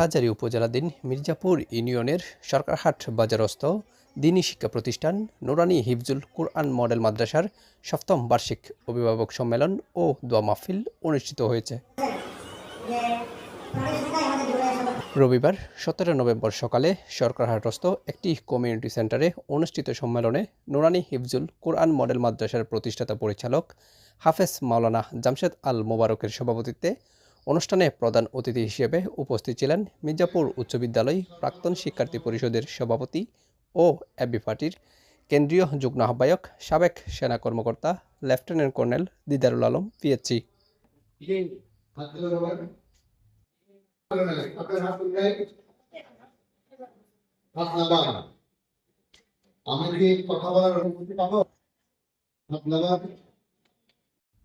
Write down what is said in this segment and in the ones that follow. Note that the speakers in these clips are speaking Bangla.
হাটহাজারী উপজেলাধীন মির্জাপুর ইউনিয়নের সরকারহাট বাজারস্থ দিনী শিক্ষা প্রতিষ্ঠান নুরানি হিফজুল কুরআন মডেল মাদ্রাসার সপ্তম বার্ষিক অভিভাবক সম্মেলন ও দোয়া মাহফিল অনুষ্ঠিত হয়েছে। রবিবার সতেরো নভেম্বর সকালে সরকারহাটস্থ একটি কমিউনিটি সেন্টারে অনুষ্ঠিত সম্মেলনে নুরানি হিফজুল কোরআন মডেল মাদ্রাসার প্রতিষ্ঠাতা পরিচালক হাফেজ মাওলানা জামশেদ আল মোবারকের সভাপতিত্বে অনুষ্ঠানে প্রধান অতিথি হিসেবে উপস্থিত ছিলেন মির্জাপুর উচ্চ বিদ্যালয় প্রাক্তন শিক্ষার্থী পরিষদের সভাপতি ও এবি পার্টির কেন্দ্রীয় যুগ্ম আহ্বায়ক, সাবেক সেনা কর্মকর্তা, lieutenant colonel Didarul Alam PHC কি কথা বলার অনুমতি পাবো আপনারা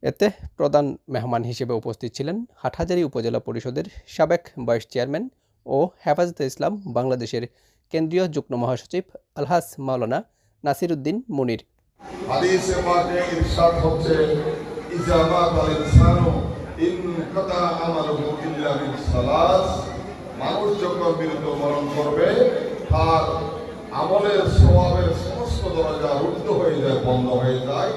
এতে প্রধান মেহমান হিসেবে উপস্থিত ছিলেন হাটহাজারী উপজেলা পরিষদের সাবেক ভাইস চেয়ারম্যান ও হেফাজতে ইসলাম বাংলাদেশের কেন্দ্রীয় যুগ্ম মহাসচিব আলহাস মাওলানা নাসির উদ্দিন মুনির মানুষ যখন মৃত্যু বরণ করবে, তার আমলের সওয়াবের সমস্ত দরজা রুদ্ধ হয়ে যায়, বন্ধ হয়ে যায়।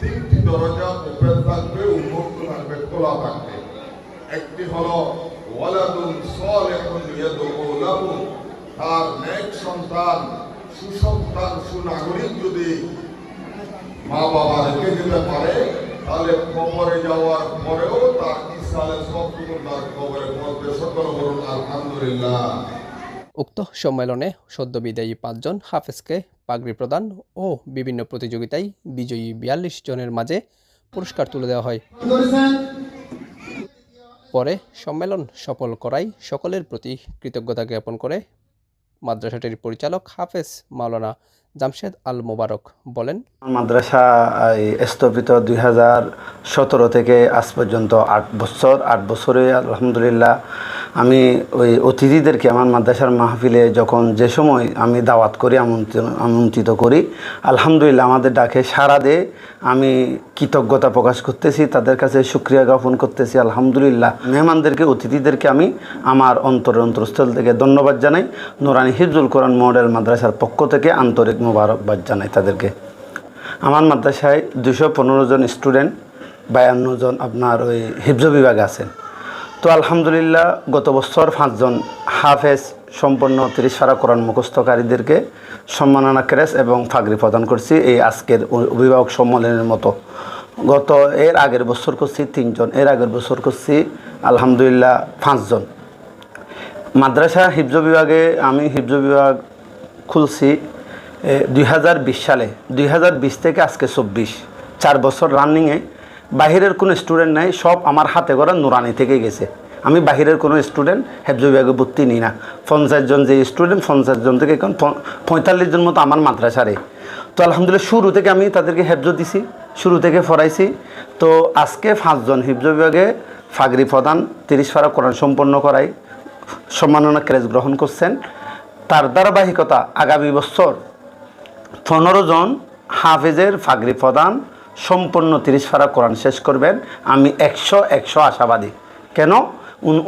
তিনটি দরজা ওপেন থাকবে, উন্মুক্ত থাকবে, খোলা থাকবে। একটি হলো তার নেক সন্তান, সুসন্তান, সুনাগরিক যদি মা বাবা রেখে পারে, তাহলে কবরে যাওয়ার পরেও তার তার কবরে পড়বে। সকল বলুন, আলহামদুলিল্লাহ। উক্ত সম্মেলনে সদ্য বিদায়ী পাঁচজন হাফেজকে পাগড়ি প্রদান ও বিভিন্ন প্রতিযোগিতায় বিজয়ী বিয়াল্লিশ জনের মাঝে পুরস্কার তুলে দেওয়া হয়। পরে সম্মেলন সফল করাই সকলের প্রতি কৃতজ্ঞতা জ্ঞাপন করে মাদ্রাসাটির পরিচালক হাফেজ মাওলানা জামশেদ আল মোবারক বলেন, মাদ্রাসা স্থপিত দুই হাজার সতেরো থেকে আজ পর্যন্ত আট বছর, আট বছরে আলহামদুলিল্লাহ আমি ওই অতিথিদেরকে আমার মাদ্রাসার মাহফিলে যখন যে সময় আমি দাওয়াত করি আমন্ত্রিত করি, আলহামদুলিল্লাহ আমাদের ডাকে সাড়া দে আমি কৃতজ্ঞতা প্রকাশ করতেছি, তাদের কাছে সুক্রিয়া জ্ঞাপন করতেছি, আলহামদুলিল্লাহ। মেহমানদেরকে, অতিথিদেরকে আমি আমার অন্তরের অন্তরস্থল থেকে ধন্যবাদ জানাই। নোরানি হিফজুল কোরআন মডেল মাদ্রাসার পক্ষ থেকে আন্তরিক মোবারকবাদ জানাই তাদেরকে। আমার মাদ্রাসায় দুশো পনেরো জন স্টুডেন্ট, বায়ান্ন জন আপনার ওই হিফজ বিভাগে আছেন। তো আলহামদুলিল্লাহ, গত বছর পাঁচজন হাফেজ সম্পন্ন তিরিশ ফারা কোরআন মুখস্থকারীদেরকে সম্মাননা ক্রেস এবং ফাগরি প্রদান করছি এই আজকের অভিভাবক সম্মেলনের মতো। গত এর আগের বছর করছি তিনজন, এর আগের বছর করছি আলহামদুলিল্লাহ পাঁচজন। মাদ্রাসা হিফজ বিভাগে আমি হিফজ বিভাগ খুলছি দুই হাজার বিশ সালে, দুই হাজার বিশ থেকে আজকে চব্বিশ। চার বছর রানিংয়ে বাহিরের কোনো স্টুডেন্ট নাই, সব আমার হাতে করা নুরানি থেকে গেছে। আমি বাহিরের কোনো স্টুডেন্ট হেফজ বিভাগে ভর্তি নিই না। পঞ্চাশ জন যে স্টুডেন্ট পঞ্চাশ জন থেকে এখন পঁয়তাল্লিশ জন মতো আমার মাদ্রাসারে তো আলহামদুলিল্লাহ শুরু থেকে আমি তাদেরকে হেফজ দিছি, শুরু থেকে পড়াইছি। তো আজকে পাঁচজন হিফজ বিভাগে ফাগরি প্রদান তিরিশ ফারা কোরআন সম্পন্ন করাই, সম্মাননা ক্রেজ গ্রহণ করছেন। তার ধারাবাহিকতা আগামী বছর পনেরো জন হাফেজের ফাগরি প্রদান সম্পূর্ণ তিরিশ ফারা কোরআন শেষ করবেন। আমি একশো একশো আশাবাদী। কেন?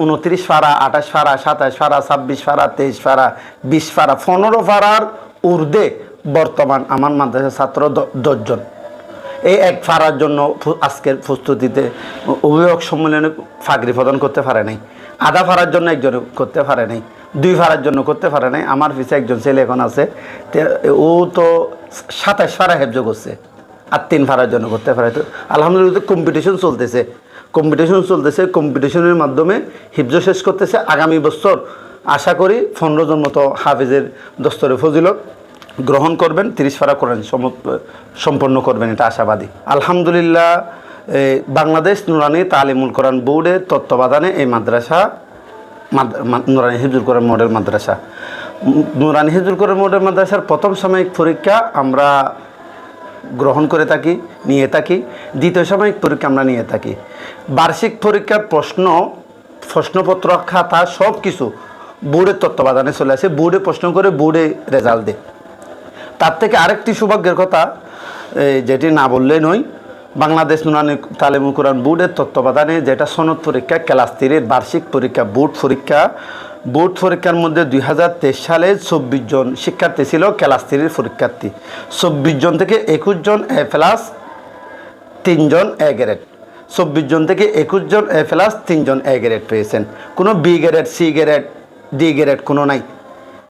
উনত্রিশ ফারা, আঠাশ ফারা, সাতাশ ফারা, ছাব্বিশ ফারা, তেইশ ফারা, বিশ ফারা, পনেরো ফারার ঊর্ধ্বে বর্তমান আমার মাদ্রাসার ছাত্র দশজন। এই এক ফারার জন্য আজকের প্রস্তুতিতে অভিভাবক সম্মেলনে ফাগরি প্রদান করতে পারে নাই। আধা ফারার জন্য একজন করতে পারে নাই। দুই ফারার জন্য করতে পারে নাই। আমার পিছিয়ে একজন ছেলে এখন আছে। ও তো সাতাশ ফারা হেফজ করছে। আর তিন ফারার জন্য করতে পারে। তো আলহামদুলিল্লাহ কম্পিটিশন চলতেছে। কম্পিটিশন চলতেছে কম্পিটিশনের মাধ্যমে হিফজ শেষ করতেছে। আগামী বছর আশা করি পনেরো জন মতো হাফিজের দস্তরে ফজিলত গ্রহণ করবেন, তিরিশ ফারা করেন সম- সম্পন্ন করবেন, এটা আশাবাদী। আলহামদুলিল্লাহ বাংলাদেশ নুরানি তালিমুল কোরআন বোর্ডের তত্ত্বাবধানে এই মাদ্রাসা নুরানি হিজুল কোরআন মডেল মাদ্রাসা। নুরানি হিজুল কোরআন মডেল মাদ্রাসার প্রথম সাময়িক পরীক্ষা আমরা গ্রহণ করে থাকি, নিয়ে থাকি। দ্বিতীয় সাময়িক পরীক্ষা আমরা নিয়ে থাকি। বার্ষিক পরীক্ষার প্রশ্ন, প্রশ্নপত্র, খাতা সব কিছু বোর্ডের তত্ত্বাবধানে চলে আসে। বোর্ডে প্রশ্ন করে বোর্ডে রেজাল্ট দেয়। তার থেকে আরেকটি সৌভাগ্যের কথা যেটি না বললে নয় বাংলাদেশ নুরানি তালিমুল কোরআন বোর্ডের তত্ত্বাবধানে যেটা সনদ পরীক্ষা, ক্লাস থ্রির বার্ষিক পরীক্ষা, বোর্ড পরীক্ষা। বোর্ড পরীক্ষার মধ্যে দুই হাজার তেইশ সালে চব্বিশ জন শিক্ষার্থী ছিল, ক্লাস থ্রির পরীক্ষার্থী। চব্বিশ জন থেকে একুশ জন এ প্লাস তিনজন এ গ্রেড। চব্বিশ জন থেকে একুশ জন এ প্লাস তিনজন এ গ্রেড পেয়েছেন। কোনো B grade, C grade, D grade কোনো নাই।